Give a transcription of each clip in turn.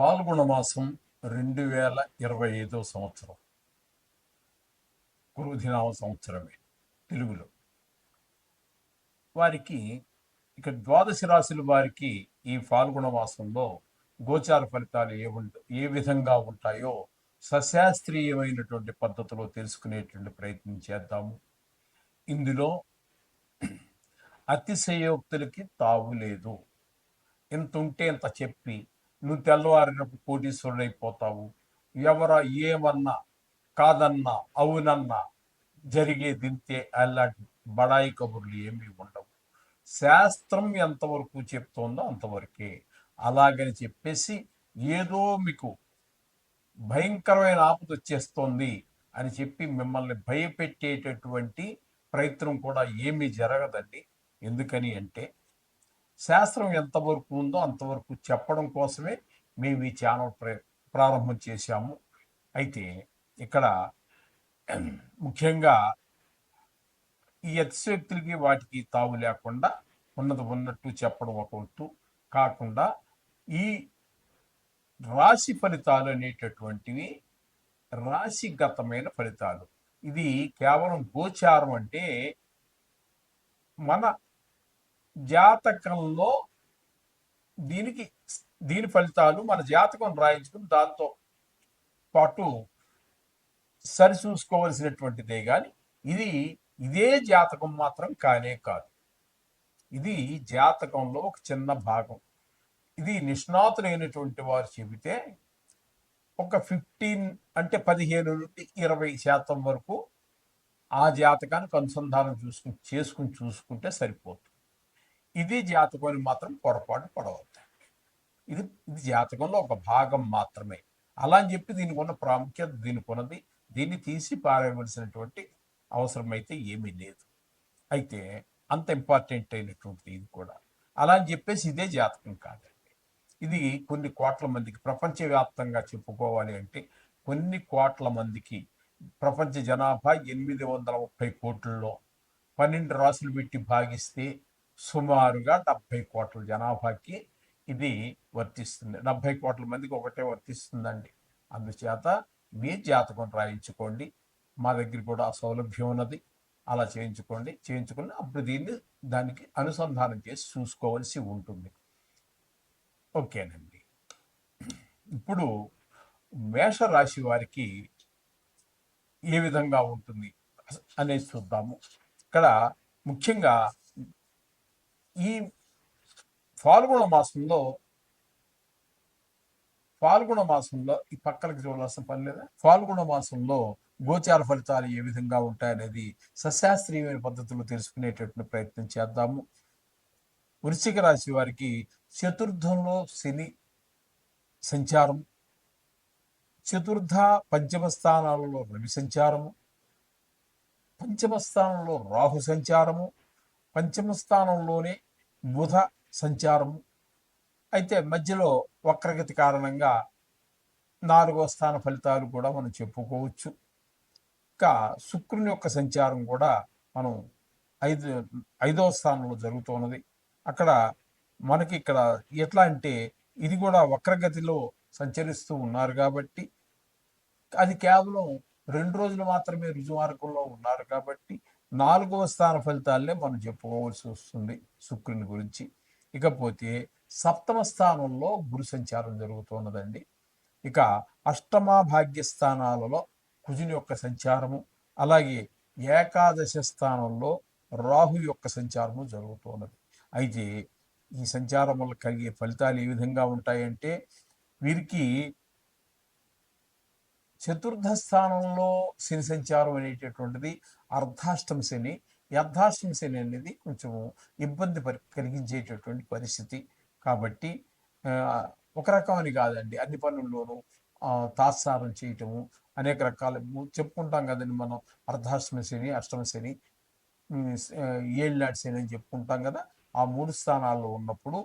పాల్గొన మాసం రెండు వేల ఇరవై ఐదో సంవత్సరం. కురుదినామ సంవత్సరమే తెలుగులో. వారికి ఇక ద్వాదశ రాశుల వారికి ఈ పాల్గొన మాసంలో గోచార ఫలితాలు ఏ ఏ విధంగా ఉంటాయో సశాస్త్రీయమైనటువంటి పద్ధతిలో తెలుసుకునేటువంటి ప్రయత్నం చేద్దాము. ఇందులో అతిశయోక్తులకి తావు లేదు. ఇంత ఉంటే ఇంత చెప్పి నువ్వు తెల్లవారినప్పుడు కోటీశ్వరుడు అయిపోతావు ఎవర ఏమన్నా కాదన్నా అవునన్నా జరిగే దింతే అలాంటి బడాయి కబుర్లు ఏమీ ఉండవు. శాస్త్రం ఎంతవరకు చెప్తోందో అంతవరకే. అలాగని చెప్పేసి ఏదో మీకు భయంకరమైన ఆపద వచ్చేస్తోంది అని చెప్పి మిమ్మల్ని భయపెట్టేటటువంటి ప్రయత్నం కూడా ఏమీ జరగదండి. ఎందుకని అంటే శాస్త్రం ఎంతవరకు ఉందో అంతవరకు చెప్పడం కోసమే మేము ఈ ఛానల్ ప్ర ప్రారంభం చేశాము. అయితే ఇక్కడ ముఖ్యంగా ఈ అతిశక్తులకి వాటికి తావు లేకుండా ఉన్నది ఉన్నట్టు చెప్పడం ఒక వంతు కాకుండా ఈ రాశి ఫలితాలు అనేటటువంటివి రాశిగతమైన ఫలితాలు. ఇది కేవలం గోచారం అంటే మన జాతకంలో దీనికి దీని ఫలితాలు మన జాతకం రాయించుకుని దాంతో పాటు సరి చూసుకోవలసినటువంటిదే కానీ ఇది ఇదే జాతకం మాత్రం కానే కాదు. ఇది జాతకంలో ఒక చిన్న భాగం. ఇది నిష్ణాతులైనటువంటి వారు చెబితే ఒక ఫిఫ్టీన్ అంటే పదిహేను నుండి ఇరవై శాతం వరకు ఆ జాతకానికి అనుసంధానం చూసుకుని చేసుకుని చూసుకుంటే సరిపోతుంది. ఇది జాతకం మాత్రం పొరపాటు పడవద్దు ఇది ఇది జాతకంలో ఒక భాగం మాత్రమే. అలా అని చెప్పి దీనికి ఉన్న ప్రాముఖ్యత దీనికి ఉన్నది దీన్ని తీసి పారేయవలసినటువంటి అవసరం అయితే ఏమీ లేదు. అయితే అంత ఇంపార్టెంట్ అయినటువంటిది ఇది కూడా. అలా అని చెప్పేసి ఇదే జాతకం కాదండి. ఇది కొన్ని కోట్ల మందికి ప్రపంచవ్యాప్తంగా చెప్పుకోవాలి అంటే కొన్ని కోట్ల మందికి ప్రపంచ జనాభా ఎనిమిది వందల ముప్పై కోట్లలో పన్నెండు రాసులు పెట్టి భాగిస్తే సుమారుగా డెబ్బై కోట్ల జనాభాకి ఇది వర్తిస్తుంది. డెబ్బై కోట్ల మందికి ఒకటే వర్తిస్తుందండి. అందుచేత మీ జాతకం రాయించుకోండి. మా దగ్గర కూడా ఆ సౌలభ్యం ఉన్నది. అలా చేయించుకోండి. చేయించుకుని అప్పుడు దీన్ని దానికి అనుసంధానం చేసి చూసుకోవాల్సి ఉంటుంది. ఓకేనండి. ఇప్పుడు మేషరాశి వారికి ఏ విధంగా ఉంటుంది అనేది చూద్దాము. ఇక్కడ ముఖ్యంగా ఈ ఫాల్గుణ మాసంలో ఫాల్గుణ మాసంలో ఈ పక్కలకి చూడాల్సిన పని లేదా? ఫాల్గుణ మాసంలో గోచార ఫలితాలు ఏ విధంగా ఉంటాయనేది సశాస్త్రీయమైన పద్ధతిలో తెలుసుకునేటటువంటి ప్రయత్నం చేద్దాము. వృశ్చిక రాశి వారికి చతుర్థంలో శని సంచారం చతుర్థ పంచమ స్థానాలలో రవి సంచారము పంచమ స్థానంలో రాహు సంచారము పంచమ స్థానంలోనే బుధ సంచారము. అయితే మధ్యలో వక్రగతి కారణంగా నాలుగో స్థాన ఫలితాలు కూడా మనం చెప్పుకోవచ్చు. ఇంకా శుక్రుని యొక్క సంచారం కూడా మనం ఐదు ఐదవ స్థానంలో జరుగుతున్నది. అక్కడ మనకి ఇక్కడ ఎట్లా అంటే ఇది కూడా వక్రగతిలో సంచరిస్తూ ఉన్నారు కాబట్టి అది కేవలం రెండు రోజులు మాత్రమే రుజుమార్గంలో ఉన్నారు కాబట్టి నాలుగవ స్థాన ఫలితాలనే మనం చెప్పుకోవాల్సి వస్తుంది శుక్రుని గురించి. ఇకపోతే సప్తమ స్థానంలో గురు సంచారం జరుగుతున్నదండి. ఇక అష్టమ భాగ్య స్థానాలలో కుజుని యొక్క సంచారము అలాగే ఏకాదశ స్థానంలో రాహు యొక్క సంచారము జరుగుతున్నది. అయితే ఈ సంచారం వల్ల కలిగే ఫలితాలు ఏ విధంగా ఉంటాయంటే వీరికి చతుర్థ స్థానంలో శని సంచారం అనేటటువంటిది అర్ధాష్టమ శని ఈ అర్ధాష్టమ శని అనేది కొంచెం ఇబ్బంది పరి కలిగించేటటువంటి పరిస్థితి. కాబట్టి ఒక రకమని కాదండి. అన్ని పనుల్లోనూ తాత్సారం చేయటము అనేక రకాల చెప్పుకుంటాం కదండి మనం అర్ధాష్టమ శని అష్టమ శని ఏళ్ళాటి శని అని చెప్పుకుంటాం కదా ఆ మూడు స్థానాల్లో ఉన్నప్పుడు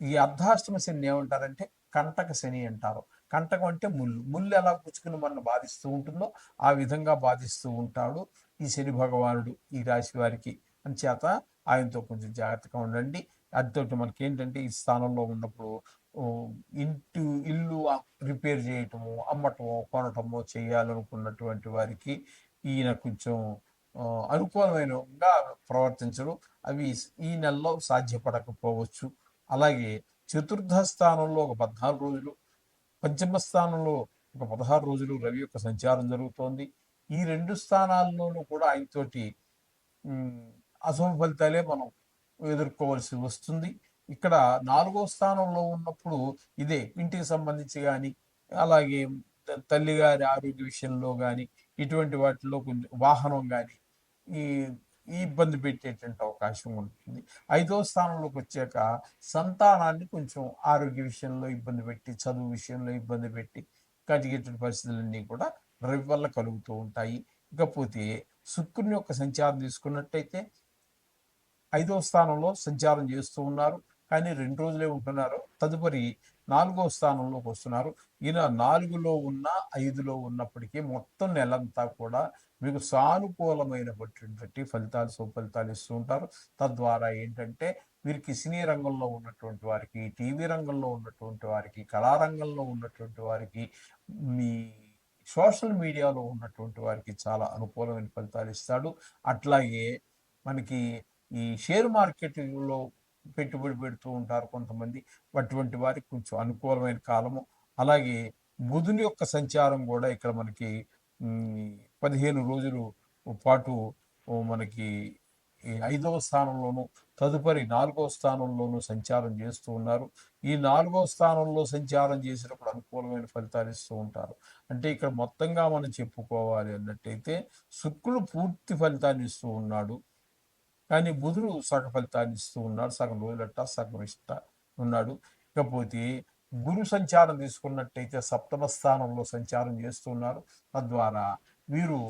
ఈ అర్ధాష్టమ శని ఏమంటారంటే కంటక శని అంటారు. కంటకం అంటే ముళ్ళు. ముళ్ళు ఎలా పుచ్చుకుని మనం బాధిస్తూ ఉంటుందో ఆ విధంగా బాధిస్తూ ఉంటాడు ఈ శని భగవానుడు ఈ రాశి వారికి. అని చేత ఆయనతో కొంచెం జాగ్రత్తగా ఉండండి. అదితోటి మనకి ఏంటంటే ఈ స్థానంలో ఉన్నప్పుడు ఇంటి ఇల్లు రిపేర్ చేయటము అమ్మటము కొనటము చేయాలనుకున్నటువంటి వారికి ఈయన కొంచెం అనుకూలమైనగా ప్రవర్తించడం అవి ఈ నెలలో సాధ్యపడకపోవచ్చు. అలాగే చతుర్థ స్థానంలో ఒక పద్నాలుగు రోజులు పశ్చిమ స్థానంలో ఒక పదహారు రోజులు రవి యొక్క సంచారం జరుగుతోంది. ఈ రెండు స్థానాల్లోనూ కూడా ఆయనతోటి అశుభ ఫలితాలే మనం ఎదుర్కోవాల్సి వస్తుంది. ఇక్కడ నాలుగో స్థానంలో ఉన్నప్పుడు ఇదే ఇంటికి సంబంధించి కానీ అలాగే తల్లిగారి ఆరోగ్య విషయంలో కానీ ఇటువంటి వాటిలో కొంచెం వాహనం కానీ ఈ ఇబ్బంది పెట్టేటువంటి అవకాశం ఉంటుంది. ఐదో స్థానంలోకి వచ్చాక సంతానాన్ని కొంచెం ఆరోగ్య విషయంలో ఇబ్బంది పెట్టి చదువు విషయంలో ఇబ్బంది పెట్టి కటిగేటువంటి పరిస్థితులన్నీ కూడా రవి వల్ల కలుగుతూ ఉంటాయి. ఇకపోతే శుక్రుని యొక్క సంచారం తీసుకున్నట్టయితే ఐదో స్థానంలో సంచారం చేస్తూ ఉన్నారు. కానీ రెండు రోజులే ఉంటున్నారు. తదుపరి నాలుగో స్థానంలోకి వస్తున్నారు. ఈయన నాలుగులో ఉన్న ఐదులో ఉన్నప్పటికీ మొత్తం నెలంతా కూడా మీకు సానుకూలమైనటువంటి ఫలితాలు సుఫలితాలు ఇస్తూ ఉంటారు. తద్వారా ఏంటంటే వీరికి సినీ రంగంలో ఉన్నటువంటి వారికి టీవీ రంగంలో ఉన్నటువంటి వారికి కళారంగంలో ఉన్నటువంటి వారికి మీ సోషల్ మీడియాలో ఉన్నటువంటి వారికి చాలా అనుకూలమైన ఫలితాలు ఇస్తాడు. అట్లాగే మనకి ఈ షేర్ మార్కెట్లో పెట్టుబడి పెడుతూ ఉంటారు కొంతమంది. అటువంటి వారికి కొంచెం అనుకూలమైన కాలము. అలాగే బుధుని యొక్క సంచారం కూడా ఇక్కడ మనకి పదిహేను రోజులు పాటు మనకి ఈ ఐదవ స్థానంలోను తదుపరి నాలుగవ స్థానంలోనూ సంచారం చేస్తూ ఉన్నారు. ఈ నాలుగవ స్థానంలో సంచారం చేసినప్పుడు అనుకూలమైన ఫలితాలు ఇస్తూ ఉంటారు. అంటే ఇక్కడ మొత్తంగా మనం చెప్పుకోవాలి అన్నట్టయితే శుక్రుడు పూర్తి ఫలితాన్ని ఇస్తూ ఉన్నాడు. కానీ బుధుడు సగ ఫలితాన్ని ఇస్తూ ఉన్నాడు. సగం రోజులట్ట సగం ఇష్ట ఉన్నాడు. ఇకపోతే గురు సంచారం తీసుకున్నట్టయితే సప్తమ స్థానంలో సంచారం చేస్తున్నారు తద్వారా వీరు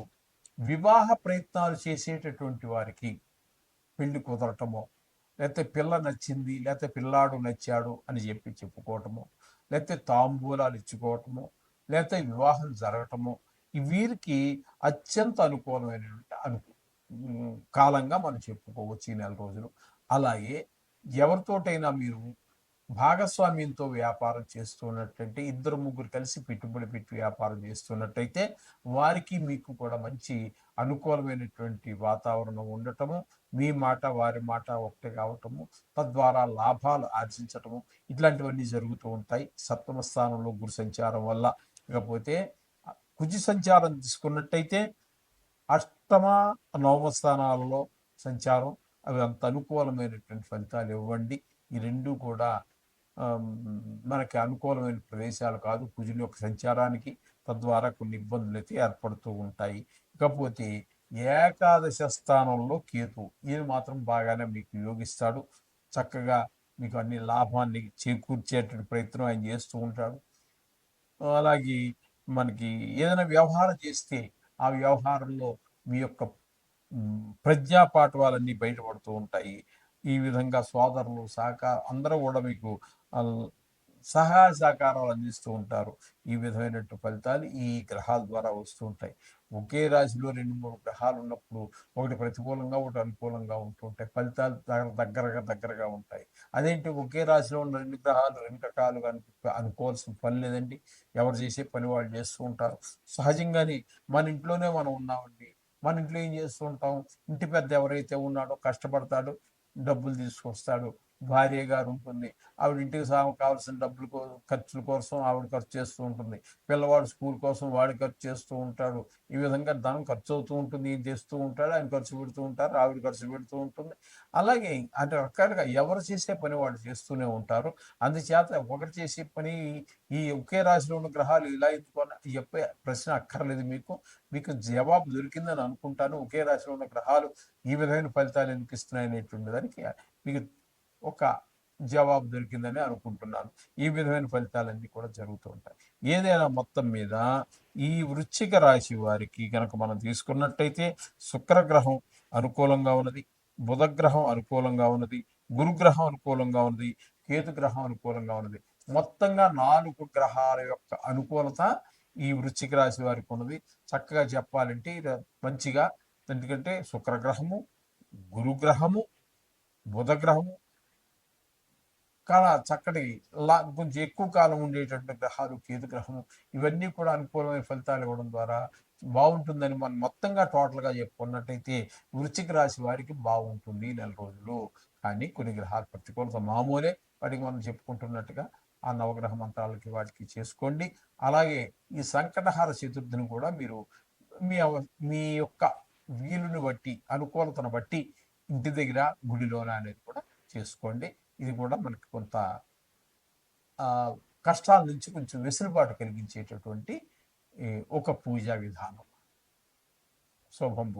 వివాహ ప్రయత్నాలు చేసేటటువంటి వారికి పెళ్ళి కుదరటమో లేకపోతే పిల్ల నచ్చింది లేకపోతే పిల్లాడు నచ్చాడు అని చెప్పి చెప్పుకోవటము లేకపోతే తాంబూలాలు ఇచ్చుకోవటము లేకపోతే వివాహం జరగటము వీరికి అత్యంత అనుకూలమైనటువంటి అను కాలంగా మనం చెప్పుకోవచ్చు ఈ నెల రోజులు. అలాగే ఎవరితోటైనా మీరు భాగస్వామ్యంతో వ్యాపారం చేస్తున్నట్టయితే ఇద్దరు ముగ్గురు కలిసి పెట్టుబడి పెట్టి వ్యాపారం చేస్తున్నట్టయితే వారికి మీకు కూడా మంచి అనుకూలమైనటువంటి వాతావరణం ఉండటము మీ మాట వారి మాట ఒకటే కావటము తద్వారా లాభాలు ఆర్జించటము ఇట్లాంటివన్నీ జరుగుతూ ఉంటాయి. సప్తమ స్థానంలో గురు సంచారం వల్ల. ఇకపోతే కుజి సంచారం తీసుకున్నట్టయితే అష్టమ నవమ స్థానాలలో సంచారం. అవి అంత అనుకూలమైనటువంటి ఫలితాలు ఇవ్వండి. ఈ రెండు కూడా మనకి అనుకూలమైన ప్రదేశాలు కాదు. కుజుని యొక్క సంచారానికి తద్వారా కొన్ని ఇబ్బందులు అయితే ఏర్పడుతూ ఉంటాయి. ఇకపోతే ఏకాదశ స్థానంలో కేతు ఈయన మాత్రం బాగానే మీకు యోగిస్తాడు. చక్కగా మీకు అన్ని లాభాన్ని చేకూర్చేటువంటి ప్రయత్నం ఆయన చేస్తూ ఉంటాడు. అలాగే మనకి ఏదైనా వ్యవహారం చేస్తే ఆ వ్యవహారంలో మీ యొక్క ప్రజ్ఞాపాఠవాలన్నీ బయటపడుతూ ఉంటాయి. ఈ విధంగా సోదరులు సహకార అందరూ కూడా మీకు సహాయ సహకారాలు అందిస్తూ ఉంటారు. ఈ విధమైనటువంటి ఫలితాలు ఈ గ్రహాల ద్వారా వస్తూ ఉంటాయి. ఒకే రాశిలో రెండు మూడు గ్రహాలు ఉన్నప్పుడు ఒకటి ప్రతికూలంగా ఒకటి అనుకూలంగా ఉంటూ ఉంటాయి. ఫలితాలు దగ్గర- దగ్గరగా దగ్గరగా ఉంటాయి. అదేంటి? ఒకే రాశిలో ఉన్న రెండు గ్రహాలు రెండు రకాలుగా అను- అనుకోవాల్సిన పని లేదండి. ఎవరు చేసే పని వాళ్ళు చేస్తూ ఉంటారు. సహజంగానే మన ఇంట్లోనే మనం ఉన్నామండి. మన ఇంట్లో ఏం చేస్తూ ఉంటాం? ఇంటి పెద్ద ఎవరైతే ఉన్నాడో కష్టపడతాడు. డబ్బులు తీసుకొస్తాడు భార్య గారు ఉంటుంది. ఆవిడ ఇంటికి సాగు కావాల్సిన డబ్బులు ఖర్చుల కోసం ఆవిడ ఖర్చు చేస్తూ ఉంటుంది. పిల్లవాడు స్కూల్ కోసం వాడు ఖర్చు చేస్తూ ఉంటాడు. ఈ విధంగా ధనం ఖర్చు అవుతూ ఉంటుంది. ఈయన చేస్తూ ఉంటాడు? ఆయన ఖర్చు పెడుతూ ఉంటారు. ఆవిడ ఖర్చు పెడుతూ ఉంటుంది. అలాగే అంటే రకాలుగా ఎవరు చేసే పని వాళ్ళు చేస్తూనే ఉంటారు. అందుచేత ఒకరు చేసే పని ఈ ఒకే రాశిలో ఉన్న గ్రహాలు ఇలా ఎందుకు చెప్పే ప్రశ్న అక్కర్లేదు మీకు. మీకు జవాబు దొరికిందని అనుకుంటాను. ఒకే రాశిలో ఉన్న గ్రహాలు ఈ విధమైన ఫలితాలు ఎందుకు ఇస్తున్నాయి అనేటువంటి దానికి మీకు ఒక జవాబు దొరికిందని అనుకుంటున్నాను. ఈ విధమైన ఫలితాలన్నీ కూడా జరుగుతూ ఉంటాయి. ఏదైనా మొత్తం మీద ఈ వృశ్చిక రాశి వారికి కనుక మనం తీసుకున్నట్టయితే శుక్రగ్రహం అనుకూలంగా ఉన్నది బుధగ్రహం అనుకూలంగా ఉన్నది గురుగ్రహం అనుకూలంగా ఉన్నది కేతుగ్రహం అనుకూలంగా ఉన్నది. మొత్తంగా నాలుగు గ్రహాల యొక్క అనుకూలత ఈ వృశ్చిక రాశి వారికి ఉన్నది. చక్కగా చెప్పాలంటే ఇది మంచిగా ఎందుకంటే శుక్రగ్రహము గురుగ్రహము బుధగ్రహము చాలా చక్కటి లా కొంచెం ఎక్కువ కాలం ఉండేటటువంటి గ్రహాలు కేతు గ్రహము ఇవన్నీ కూడా అనుకూలమైన ఫలితాలు ఇవ్వడం ద్వారా బాగుంటుందని మనం మొత్తంగా టోటల్గా చెప్పుకున్నట్టయితే వృశ్చిక రాశి వారికి బాగుంటుంది నెల రోజులు. కానీ కొన్ని గ్రహాలు ప్రతికూలత మామూలే. వాటికి మనం చెప్పుకుంటున్నట్టుగా ఆ నవగ్రహ మంత్రాలకి వాటికి చేసుకోండి. అలాగే ఈ సంకటహార చతుర్థిని కూడా మీరు మీ అవ- మీ యొక్క వీలుని బట్టి అనుకూలతను బట్టి ఇంటి దగ్గర గుడిలోన అనేది కూడా చేసుకోండి. ఇది కూడా మనకి కొంత ఆ, కష్టాల నుంచి కొంచెం వెసులుబాటు కలిగించేటటువంటి ఒక పూజా విధానం. శుభం పూజ